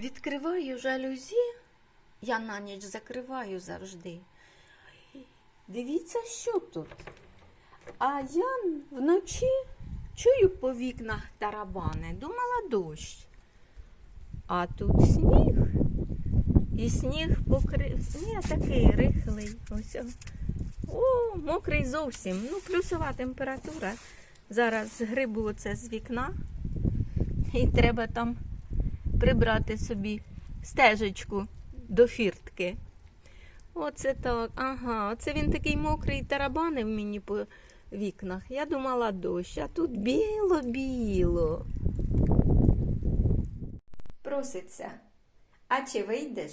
Відкриваю жалюзі, я на ніч закриваю завжди. Дивіться, що тут. А я вночі чую по вікнах тарабани, думала дощ. А тут сніг. І сніг покрив. Ні, такий рихлий. Ось. О, мокрий зовсім. Ну, плюсова температура. Зараз грибу оце з вікна. І треба там прибрати собі стежечку до фіртки. Оце так. Ага, оце він такий мокрий тарабанив мені по вікнах. Я думала дощ, а тут біло-біло. Проситься. А чи вийдеш?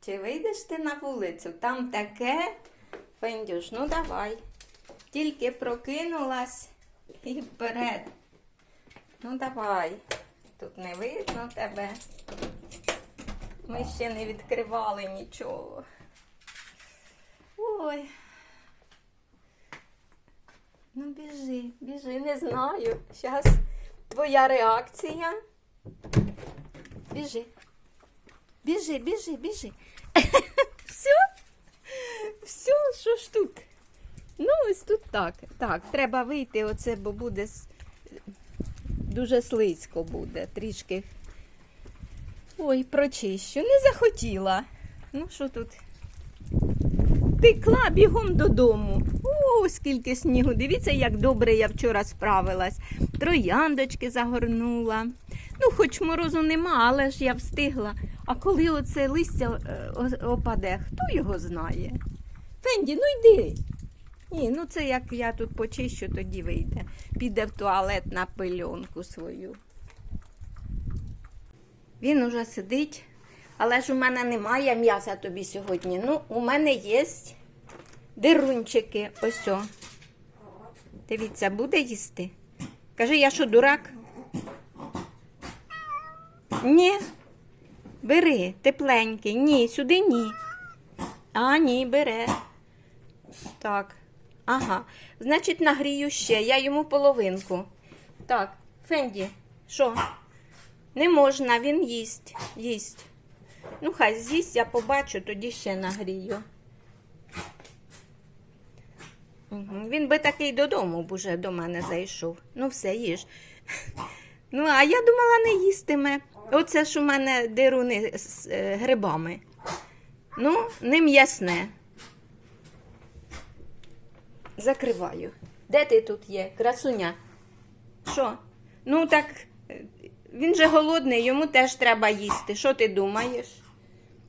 Чи вийдеш ти на вулицю? Там таке. Фендюш, ну давай. Тільки прокинулась і вперед. Ну давай. Тут не видно тебе. Ми ще не відкривали нічого. Ой. Ну біжи, біжи, не знаю. Зараз твоя реакція. Біжи. Біжи, біжи, біжи. Все? Все, що ж тут? Ну, ось тут так. Так, треба вийти оце, бо буде дуже слизько буде, трішки. Ой, прочищу. Не захотіла. Ну, що тут? Текла бігом додому. О, скільки снігу. Дивіться, як добре я вчора справилась. Трояндочки загорнула. Ну, хоч морозу нема, але ж я встигла. А коли оце листя е, опаде, хто його знає? Фенді, ну йди. Ні, ну це як я тут почищу, тоді вийде. Піде в туалет на пильонку свою. Він уже сидить, але ж у мене немає м'яса тобі сьогодні. Ну, у мене є дирунчики. Ось о. Дивіться, буде їсти. Кажи, я що, дурак? Ні. Бери, тепленький. Ні, сюди ні. А, ні, бере. Так. Ага. Значить, нагрію ще. Я йому половинку. Так, Фенді, що? Не можна, він їсть. Їсть. Ну, хай з'їсть, я побачу, тоді ще нагрію. Він би такий додому б уже до мене зайшов. Ну, все, їж. Ну, а я думала, не їстиме. Оце ж у мене дируни з е, грибами. Ну, не м'ясне. Закриваю. Де ти тут є, красуня? Що? Ну так, е, він же голодний, йому теж треба їсти. Що ти думаєш?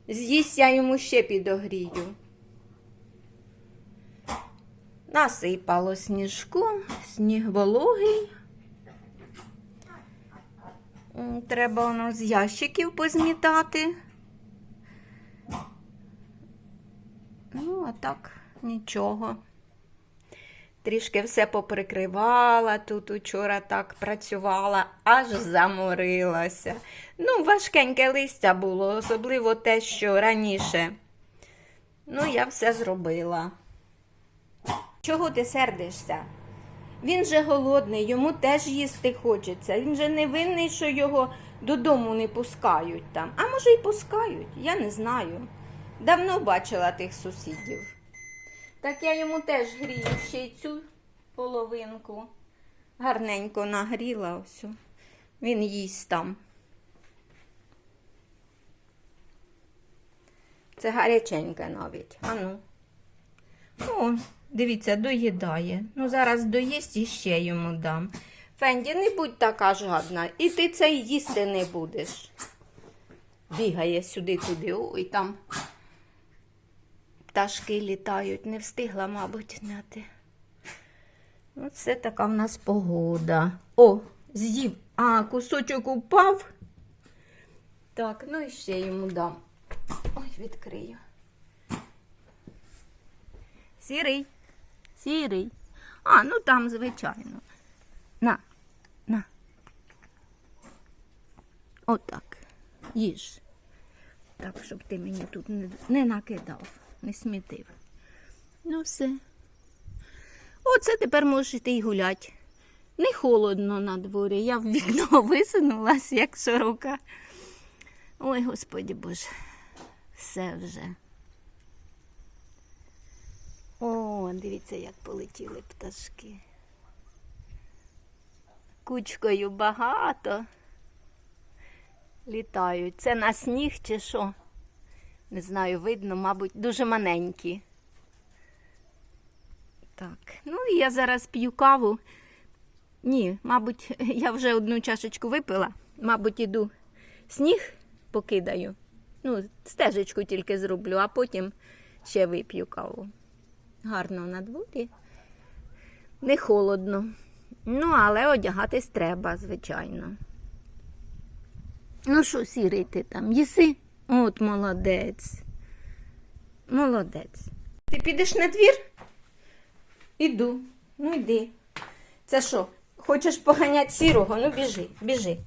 З'їсть я йому ще підогрію. Насипало сніжку, сніг вологий. Треба воно з ящиків позмітати. Ну, а так, нічого. Трішки все поприкривала, тут учора так працювала, аж заморилася. Ну, важкеньке листя було, особливо те, що раніше. Ну, я все зробила. Чого ти сердишся? Він же голодний, йому теж їсти хочеться. Він же не винний, що його додому не пускають там. А може й пускають, я не знаю. Давно бачила тих сусідів. Так я йому теж грію ще й цю половинку. Гарненько нагріла ось. Він їсть там. Це гаряченьке навіть. Ану. О, дивіться, доїдає. Ну, зараз доїсть і ще йому дам. Фенді, не будь така жадна, і ти це їсти не будеш. Бігає сюди-туди, ой там пташки літають, не встигла, мабуть, зняти. Оце така в нас погода. О, з'їв. А, кусочок упав. Так, ну і ще йому дам. Ой, відкрию. Сірий. Сірий. А, ну там, звичайно. На, на. Отак. Їж. Так, щоб ти мені тут не, не накидав, не смітив. Ну, все. Оце тепер можеш йти й гуляти. Не холодно на дворі. Я в вікно висунулась, як сорока. Ой, господі Боже, все вже. О, дивіться, як полетіли пташки. Кучкою багато літають. Це на сніг чи що? Не знаю, видно, мабуть, дуже маленькі. Так, ну і я зараз п'ю каву. Ні, мабуть, я вже одну чашечку випила. Мабуть, іду сніг покидаю. Ну, стежечку тільки зроблю, а потім ще вип'ю каву. Гарно на дворі. Не холодно. Ну, але одягатись треба, звичайно. Ну що, сірий ти там, їси? От молодець. Молодець. Ти підеш на двір? Іду. Ну йди. Це що? Хочеш поганяти сірого? Ну біжи, біжи.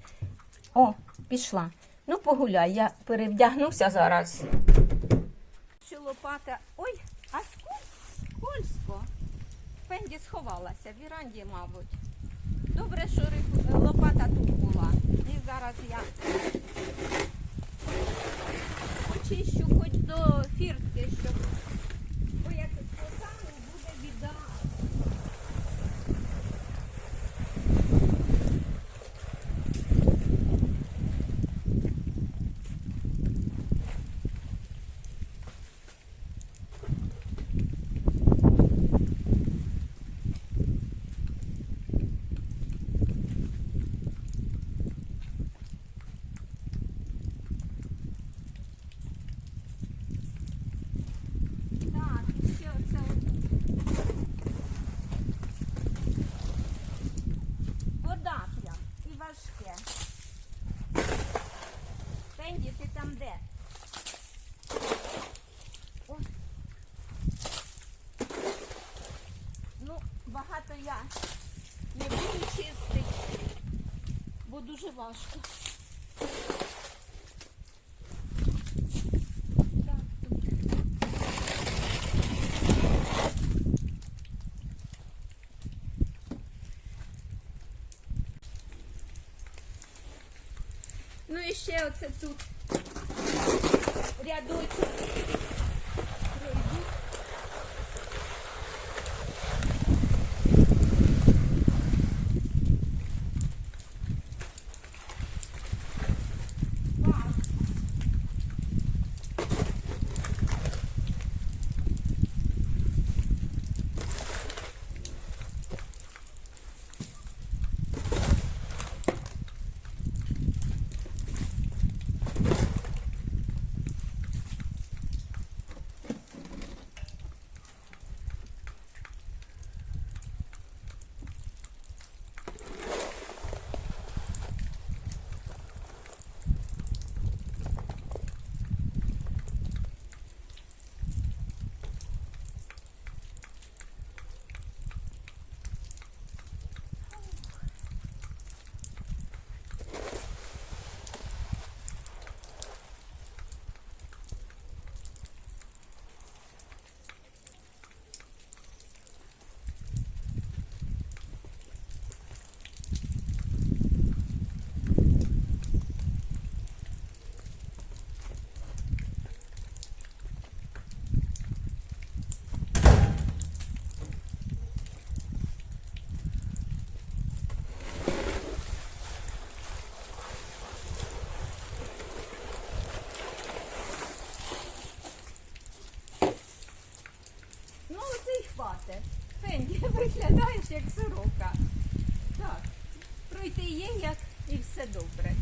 О, пішла. Ну погуляй, я перевдягнуся зараз. Що лопата. Ой, а сколь- скользко. Фенді сховалася в віранді, мабуть. Добре, що лопата тут була. І зараз я очищу хоч до фіртки, щоб. Бо як постану, буде біда. Так, і ще оце отут. Вода прям і важке. Пенді, ти там де? О. Ну, багато я не буду чистити, бо дуже важко. Так, тут. Ну і ще оце тут рядочок пройду. Вау. Ну, оце й хватить. Фенді, виглядаєш як сорока. Так, пройти є як і все добре.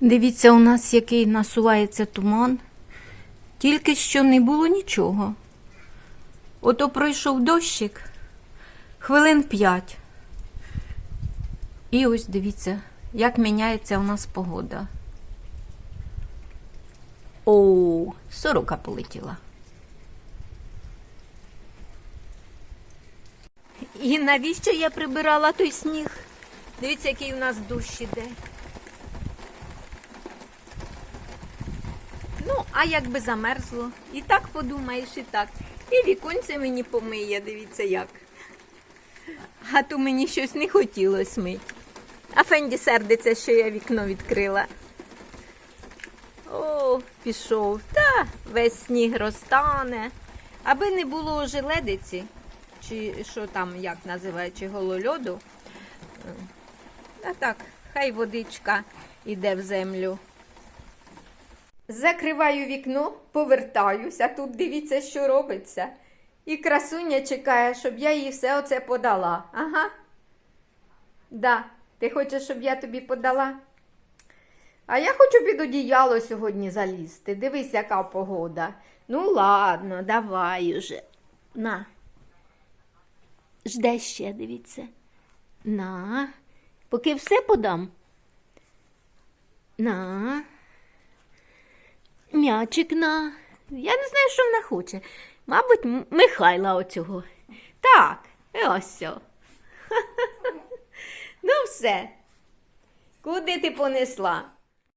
Дивіться, у нас який насувається туман. Тільки що не було нічого. Ото пройшов дощик хвилин п'ять. І ось дивіться, як міняється у нас погода. О, сорока полетіла. І навіщо я прибирала той сніг? Дивіться, який у нас дощ іде. Ну, а якби замерзло. І так подумаєш, і так. І віконце мені помиє, дивіться як. А то мені щось не хотілося мить. А Фенді сердиться, що я вікно відкрила. Пішов. Та весь сніг розтане. Аби не було желедиці, чи що там, як називають, чи голольоду. А так, хай водичка іде в землю. Закриваю вікно, повертаюся, тут дивіться, що робиться. І красуня чекає, щоб я їй все оце подала. Ага. Да, ти хочеш, щоб я тобі подала? А я хочу під одіяло сьогодні залізти. Дивись, яка погода. Ну, ладно, давай уже. На. Жде ще, дивіться. На. Поки все подам. На. М'ячик на. Я не знаю, що вона хоче. Мабуть, Михайла оцього. Так, і ось. сьо. Ну все. Куди ти понесла?